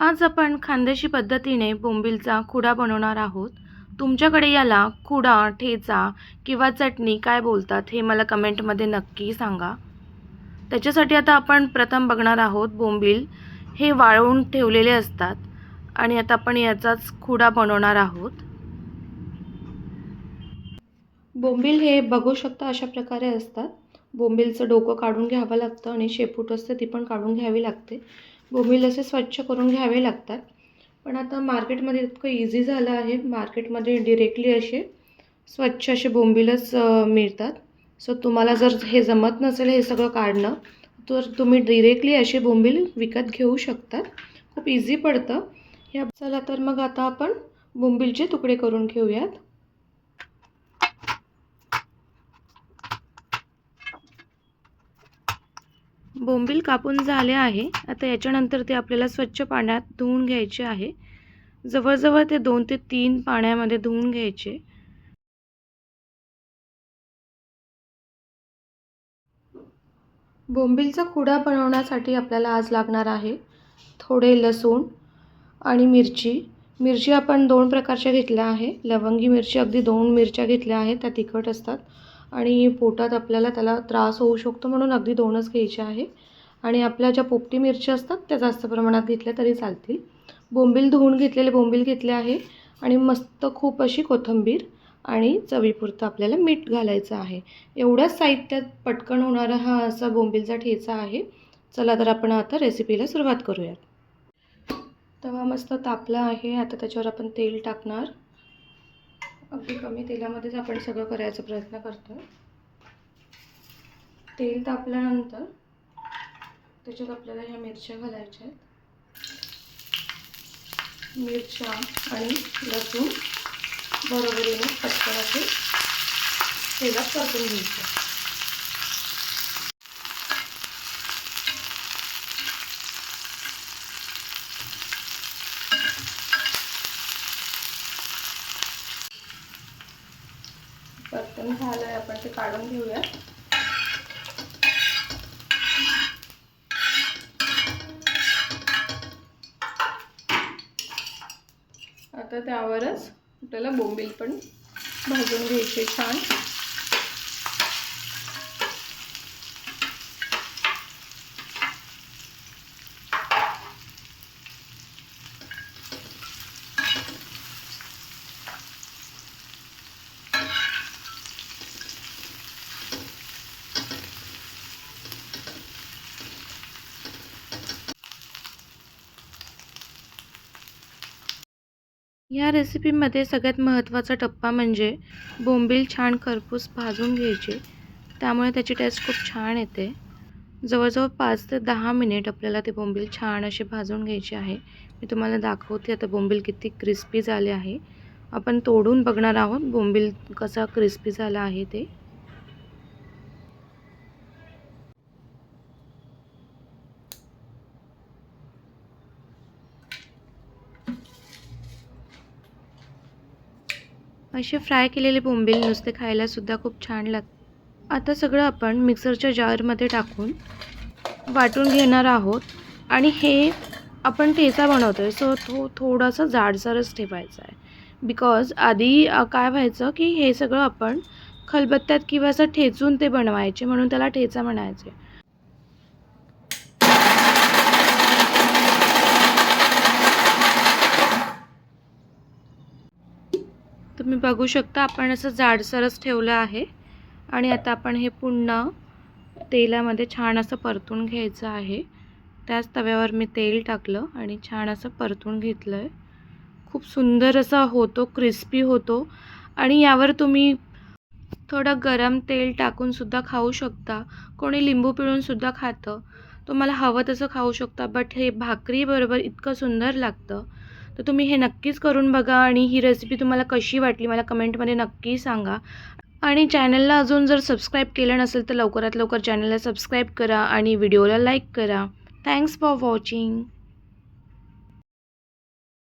आज आपण खानदेशी पद्धतीने बोंबीलचा खुडा बनवणार आहोत. तुमच्याकडे याला खुडा ठेचा किंवा चटणी काय बोलतात हे मला कमेंटमध्ये नक्की सांगा. त्याच्यासाठी आता आपण प्रथम बघणार आहोत बोंबील. हे वाळवून ठेवलेले असतात आणि आता आपण याचाच खुडा बनवणार आहोत. बोंबील हे बघू शकता अशा प्रकारे असतात. बोंबीलचं डोकं काढून घ्यावं लागतं आणि शेपूट असते ती पण काढून घ्यावी लागते. बोंबील असे स्वच्छ करून घ्यावे लागतात. पण आता मार्केटमध्ये इतकं इझी झालं आहे. मार्केटमध्ये डिरेक्टली असे स्वच्छ असे बोंबीलच मिळतात. सो तुम्हाला जर हे जमत नसेल हे सगळं काढणं तर तुम्ही डिरेक्टली असे बोंबील विकत घेऊ शकतात. खूप इझी पडतं. ह्या चला तर मग आता आपण बोंबीलचे तुकडे करून घेऊयात. बोंबील कापून झाले आहे. आता याच्यानंतर ते आपल्याला स्वच्छ पाण्यात धुवून घ्यायचे आहे. जवळजवळ ते दोन ते तीन पाण्यामध्ये धुवून घ्यायचे. बोंबीलचा खुडा बनवण्यासाठी आपल्याला आज लागणार आहे थोडे लसूण आणि मिरची. मिरची आपण दोन प्रकारच्या घेतल्या आहे. लवंगी मिरची अगदी दोन मिरच्या घेतल्या आहेत त्या तिखट असतात. आणि पोटात आपल्याला त्याला त्रास होऊ शकतो म्हणून अगदी दोनच घ्यायचे आहे. आणि आपल्या ज्या पोपटी मिरच्या असतात त्या जास्त प्रमाणात घेतल्या तरी चालतील. बोंबील धुवून घेतलेले बोंबील घेतले आहे. आणि मस्त खूप अशी कोथिंबीर आणि चवीपुरतं आपल्याला मीठ घालायचं आहे. एवढ्याच साहित्यात पटकन होणारा हा असा बोंबीलचा ठेचा आहे. चला तर आपण आता रेसिपीला सुरुवात करूयात. तवा मस्त तापला आहे. आता त्याच्यावर आपण तेल टाकणार. अगदी कमी तेलामध्येच आपण सगळं करायचा प्रयत्न करतो तेल तापल्यानंतर त्याच्यात आपल्याला ह्या मिरच्या घालायच्या आहेत. मिरच्या आणि लसूण बरोबरीने पटकन असे तेलात परतून घ्यायचं. परतून झालं आहे आपण ते काढून घेऊया. आता त्यावरच आपल्याला बोंबील पण भाजून घ्यायचे छान. या रेसिपीमध्ये सगळ्यात महत्त्वाचा टप्पा म्हणजे बोंबील छान खरपूस भाजून घ्यायचे. त्यामुळे त्याची टेस्ट खूप छान येते. जवळजवळ पाच ते दहा मिनिट आपल्याला ते बोंबील छान असे भाजून घ्यायचे आहे. मी तुम्हाला दाखवते आता बोंबील किती क्रिस्पी झाले आहे. आपण तोडून बघणार आहोत बोंबील कसा क्रिस्पी झाला आहे ते. असे फ्राय केलेले बोंबील नुसते खायलासुद्धा खूप छान लागतात आता सगळं आपण मिक्सरच्या जारमध्ये टाकून वाटून घेणार आहोत. आणि हे आपण ठेचा बनवतो आहे सो तो थोडासा जाडसरच ठेवायचा आहे. बिकॉज आधी काय व्हायचं की हे सगळं आपण खलबत्त्यात किंवा असं ठेचून ते बनवायचे म्हणून त्याला ठेचा म्हणायचे. तुम्ही बघू शकता आपण असं जाडसरच ठेवलं आहे. आणि आता आपण हे पुन्हा तेलामध्ये छान असं परतून घ्यायचं आहे. त्याच तव्यावर मी तेल टाकलं आणि छान असं परतून घेतलं आहे खूप सुंदर असा होतो क्रिस्पी होतो. आणि यावर तुम्ही थोडं गरम तेल टाकूनसुद्धा खाऊ शकता. कोणी लिंबू पिळूनसुद्धा खातं. तुम्हाला हवं तसं खाऊ शकता बट हे भाकरीबरोबर इतकं सुंदर लागतं. तर तुम्ही हे नक्कीच करून बघा आणि ही रेसिपी तुम्हाला कशी वाटली मला कमेंटमध्ये नक्की सांगा. आणि चॅनलला अजून जर सबस्क्राईब केलं नसेल तर लवकरात लवकर चॅनलला सबस्क्राईब करा आणि व्हिडिओला लाईक करा. Thanks for watching